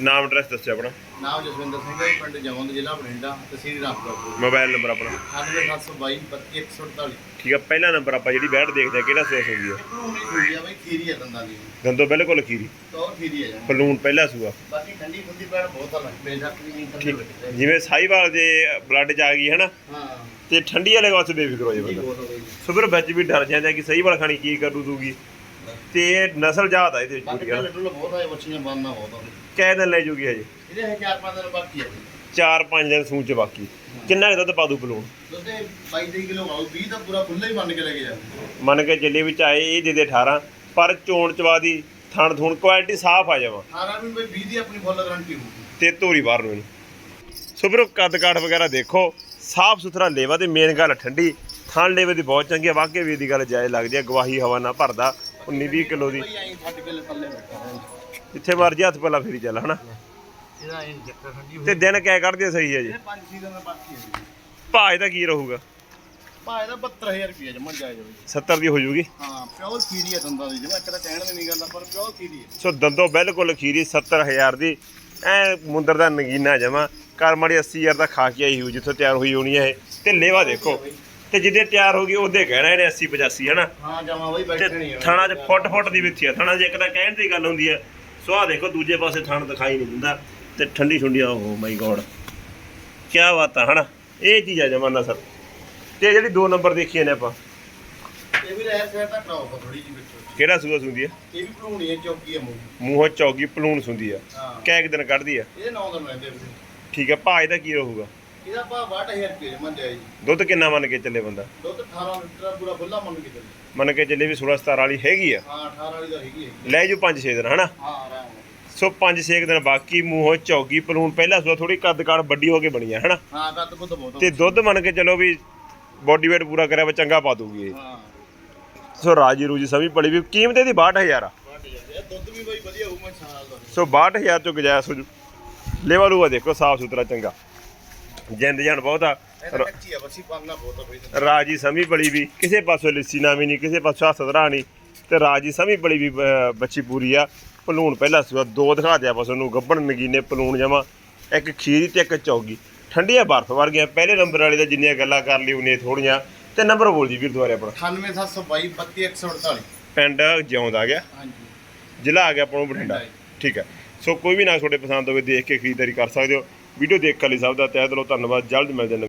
ਨਾਮ ਐਡਰੈਸ ਦੱਸਿਓ ਆਪਣਾ। ਨਾਮ ਜਸਵਿੰਦਰ ਸਿੰਘ ਹੈ ਜੀ, ਪਿੰਡ ਜਵੰਦ ਜ਼ਿਲ੍ਹਾ ਬਠਿੰਡਾ ਤਹਿਸੀਲ ਰਾਮਪੁਰ ਮੋਬਾਈਲ ਨੰਬਰ ਆਪਣਾ। 9722 32148 ਠੀਕ ਆ ਪਹਿਲਾ ਨੰਬਰ ਆਪਾਂ ਜਿਹੜੀ ਬੈਠ ਦੇਖਦੇ ਆ ਕਿਹੜਾ ਸੋਸ ਹੁੰਦੀ ਆ? ਹੋਈ ਆ ਬਈ ਖੀਰੀ ਹੈ ਦੰਦਾਂ ਦੀ। ਦੰਦੋਂ ਬਿਲਕੁਲ ਖੀਰੀ। ਟੌਰ ਖੀਰੀ ਹੈ ਜਮਾਂ। ਬਲੂਨ ਪਹਿਲਾ ਸੂਆ। ਬਾਕੀ ਠੰਡੀ ਖੁੰਦੀ ਪੈਣ ਬਹੁਤ ਆ ਬੇਸ਼ੱਕ ਨਹੀਂ ਜਿਵੇਂ ਸਾਈਵਾਲ ਦੇ ਬਲੱਡ ਚ ਆ ਗਈ ਹੈ ਨਾ ਹਾਂ। ਤੇ ਠੰਡੀ ਵਾਲੇ ਪਾਸੇ ਬੇਫਿਕਰ ਹੋ ਠੰਡੀ ਬੰਦਾ ਸੋ ਫਿਰ ਵਿੱਚ ਵੀ ਡਰ ਜਾਂਦਾ ਕਿ ਸਹੀ ਵਾਲ ਖਾਣੀ ਕੀ ਕਰੂ ਦੂਗੀ? ਤੇ ਇਹ ਨਸਲ ਇਹਦੇ ਬਾਕੀ ਹੈ ਢਿੱਲ ਢੁੱਲ ਬਹੁਤ ਆਏ ਬੱਚੀਆਂ ਬੰਨਣਾ ਬਹੁਤ ਆ। ਬਈ। ਕੈ ਦਿਨ ਲੈ ਜੂਗੀ ਹਜੇ? ਇਹਦੇ ਹੈ ਚਾਰ ਪੰਜ ਦਿਨ ਬਾਕੀ ਹੈ ਬਈ। 4-5 ਦਿਨ ਸੂਚ ਬਾਕੀ। ਕਿੰਨਾ ਕੁ ਦੁੱਧ ਪਾ ਦੂ ਬਲੂਨ? ਦੁੱਧ ਇਹ 22 ਕਿਲੋ ਆਉ 20 ਤਾਂ ਪੂਰਾ ਖੁੱਲਾ ਹੀ ਬੰਨ ਕੇ ਲੈ ਕੇ ਜਾ। ਮੰਨ ਕੇ ਚੱਲੇ ਵਿੱਚ ਆਏ ਇਹ ਦੇ ਦੇ 18 ਪਰ ਚੋਣ ਚਵਾ ਦੀ ਥਣ ਥੁਣ ਕੁਆਲਿਟੀ ਸਾਫ਼ ਆ ਜਾਵਾ। 18 ਵੀ ਬਈ 20 ਦੀ ਆਪਣੀ ਫੁੱਲ ਗਾਰੰਟੀ ਹੋਊਗੀ। ਤੇ ਧੋਰੀ ਬਾਹਰ ਨੂੰ ਸੋ ਵੀਰੋ ਕੱਦ ਕਾਠ ਵਗੈਰਾ ਦੇਖੋ ਸਾਫ਼ ਸੁਥਰਾ ਲੇਵਾ ਤੇ ਮੇਨ ਗੱਲ ਠੰਡੀ। ਥਣ ਲੇਵੇ ਦੀ ਬਹੁਤ ਚੰਗੀ ਆ ਵਾਕਈ ਵੀ ਦੀ ਗੱਲ ਜਾਇਜ਼ ਲੱਗਦੀ ਆ ਗਵਾਹੀ ਹਵਾ ਨਾ ਭਰਦਾ। 19 20 ਕਿਲੋ ਦੀ। ਜਿੱਥੇ ਮਰਜ਼ੀ ਹੱਥ ਪੱਲਾ ਫੇਰੀ ਚੱਲ ਹਨਾ? ਇਹਦਾ ਇਹ ਜੱਟਾ ਠੰਡੀ ਹੋਈ। ਤੇ ਦਿਨ ਕਹਿ ਕੱਢਦੇ ਸਹੀ ਹੈ ਜੀ? ਪੰਜ ਬਾਕੀ ਹੈ ਭਾਅ ਇਹਦਾ ਕੀ ਰਹੂਗਾ? ਭਾਅ ਇਹਦਾ 72000 ਰੁਪਏ ਜਮਾ ਜਾਇਜ਼ ਹੋਈ 70 ਦੀ ਹੋ ਜੂਗੀ? ਹਾਂ ਪਿਓਰ ਖੀਰੀ ਹੈ ਦੰਦਾਂ ਦੀ ਜਿਵੇਂ ਇੱਕ ਤਾਂ ਕਹਿਣ ਦੀ ਨਹੀਂ ਗੱਲ ਪਰ ਪਿਓਰ ਖੀਰੀ ਹੈ ਸੋ ਦੰਦੋਂ ਬਿਲਕੁਲ ਖੀਰੀ 70000 ਦੀ। ਐ ਮੁੰਦਰ ਦਾ ਨਗੀਨਾ ਜਮਾ। ਕਰ ਮਾੜੀ 80000 ਦਾ ਖਾ ਕੇ ਆਈ ਹੋਈ ਜਿੱਥੋਂ ਤਿਆਰ ਹੋਈ ਹੋਣੀ ਹੈ ਇਹ। ਤੇ ਲੇਵਾ ਦੇਖੋ। ਤੇ ਜਿੱਦੇ ਤਿਆਰ ਹੋ ਗਈ ਉਹਦੇ ਕਹਿਣਾ ਇਹਨੇ 80 85 ਹਨਾ? ਹਾਂ ਜਮਾ ਬਈ ਤੇ ਬੈਠੇ ਨਹੀਂ ਥਾਣਾ 'ਚ ਫੁੱਟ ਫੁੱਟ ਦੀ ਵਿੱਥੀ ਆ। ਥਾਣਾ 'ਚ ਇੱਕ ਤਾਂ ਕਹਿਣ ਦੀ ਗੱਲ ਹੁੰਦੀ ਹੈ ਸੋ ਦੇਖੋ ਦੂਜੇ ਪਾਸੇ ਥਣ ਦਿਖਾਈ ਨਹੀਂ ਦਿੰਦਾ ਤੇ ਠੰਡੀ ਠੰਡੀ ਓ ਮਾਈ ਗੋਡ। ਕੀ ਬਾਤ ਆ ਹਨਾ? ਇਹ ਚੀਜ਼ ਆ ਜਮਾਨਾ ਸਰ। ਤੇ ਜਿਹੜੀ ਦੋ ਨੰਬਰ ਦੇਖੀਏ ਨੇ ਆਪਾਂ। ਇਹ ਵੀ ਰਹਿ ਸਹਿ ਤਾਂ ਟੌਪ ਥੋੜੀ ਜਿਹੀ ਵਿੱਚੋਂ। ਕਿਹੜਾ ਸੂਆ ਸੁੰਦੀ ਆ? ਇਹ ਵੀ ਭਰੂਣੀ ਹੈ ਚੌਕੀ ਹੈ ਮੂੰਹ। ਮੂੰਹੋਂ ਚੌਗੀ ਪਲੂਣ ਸੁੰਦੀ ਆ। ਹਾਂ। ਦਿਨ ਕੱਢਦੀ ਆ। ਇਹਦੇ ਨੌ ਦਿਨ ਰਹਿੰਦੇ ਵੀ ਠੀਕ ਆ ਭਾਅ ਇਹਦਾ ਕੀ ਰਹੂਗਾ? ਇਹਦਾ ਭਾਅ 62000 ਰੁਪਏ ਜਮਾ ਜਾਇਜ਼ ਦੁੱਧ ਕਿੰਨਾ ਮੰਨ ਕੇ ਚੱਲੇ ਬੰਦਾ? ਦੁੱਧ 18 ਲੀਟਰ ਪੂਰਾ ਖੁੱਲਾ ਮੰਨ ਕੇ ਚੱਲੇ। ਮੰਨ ਕੇ ਚੱਲੇ ਵੀ 16 17 ਵਾਲੀ ਹੈਗੀ ਆ। ਹਾਂ 18 ਵਾਲੀ ਤਾਂ ਹੈਗੀ ਹੈ ਲੈ ਜੂ 5-6 ਦਿਨ ਹਨਾ? ਹਾਂ ਆਰਾਮ ਨਾਲ। ਸੋ 5-6 ਦਿਨ ਬਾਕੀ ਮੂੰਹੋਂ ਚੌਗੀ ਪਲੂਣ ਪਹਿਲਾ ਸੂਆ ਥੋੜੀ ਕੱਦ ਕਾੜ ਵੱਡੀ ਹੋ ਕੇ ਬਣੀ ਆ ਹਨਾ? ਹਾਂ ਕੱਦ ਕੁੱਦ ਬਹੁਤ ਤੇ ਦੁੱਧ ਮੰਨ ਕੇ ਚੱਲੋ ਵੀ ਬੋਡੀ weight ਪੂਰਾ ਕਰਿਆ ਵਾ ਚੰਗਾ ਪਾ ਦੂਗੀ ਇਹ। ਹਾਂ। ਸੋ ਰਾਜੀ ਰੂਜੀ ਸਮਝ ਪੜੀ ਵੀ ਕੀਮਤ ਇਹਦੀ 62000 ਆ। ਵੱਟ ਜਾਂਦੇ ਆ ਦੁੱਧ ਵੀ ਬਈ ਵਧੀਆ ਹੋਊ ਮੈਂ ਸਾਲ ਦਾ ਸੋ 62000 ਚੋਂ ਗੁਜਾਇਸ਼ ਹੋ ਜੂ। ਲੇਵਾ ਲੂਆ ਦੇਖੋ ਸਾਫ਼ ਸੁਥਰਾ ਚੰਗਾ। ਜਿੰਦ ਜਾਨ ਬਹੁਤ ਆ। ਇਹ ਤਾਂ ਕੱਚੀ ਆ ਬੱਸੀ ਪਾਲਣਾ ਬਹੁਤ ਆ ਬਈ ਰਾਜੀ ਸਮੀ ਬੜੀ ਵੀ ਕਿਸੇ ਪਾਸੋਂ ਲਿੱਸੀ ਨਾ ਵੀ ਨਹੀਂ ਕਿਸੇ ਪਾਸੋਂ ਸਦਰਾ ਨਹੀਂ। ਤੇ ਰਾਜੀ ਸਮੀ ਬੜੀ ਵੀ ਅਹ, ਬੱਚੀ ਪੂਰੀ ਆ। ਪਲੂਣ ਪਹਿਲਾ ਸੂਆ ਦੋ ਦਿਖਾ ਦਿਆ ਬਸ ਉਹਨੂੰ ਗੱਬਣ ਨਗੀਨੇ ਪਲੂਣ ਜਮਾ। ਇੱਕ ਖੀਰੀ ਤੇ ਇੱਕ ਚੌਗੀ। ਠੰਡੀਆਂ ਬਰਫ਼ ਵਰਗੀਆਂ ਪਹਿਲੇ ਨੰਬਰ ਵਾਲੇ ਦਾ ਜਿੰਨੀਆਂ ਗੱਲਾਂ ਕਰ ਲਈ ਉਹਨੇ ਥੋੜੀਆਂ ਤੇ ਨੰਬਰ ਬੋਲ ਜੀ ਵੀਰ ਦੁਆਰੇ ਆਪਣਾ। 98722 32148 ਪਿੰਡ ਜਿਉਂਦ ਆ ਗਿਆ। ਹਾਂਜੀ। ਜ਼ਿਲ੍ਹਾ ਆ ਗਿਆ ਆਪਣਾ ਬਠਿੰਡਾ। ਠੀਕ ਹੈ ਸੋ ਕੋਈ ਵੀ ਨਾ ਤੁਹਾਡੇ ਪਸੰਦ ਹੋਵੇ ਦੇਖ ਕੇ ਖਰੀਦਦਾਰੀ ਕਰ ਸਕਦੇ ਹੋ। ਵੀਡੀਓ ਦੇਖਣ ਲਈ ਸਭ ਦਾ ਤਹਿ ਦਿਲੋਂ ਧੰਨਵਾਦ। ਜਲਦ ਮਿਲਦੇ ਹਾਂ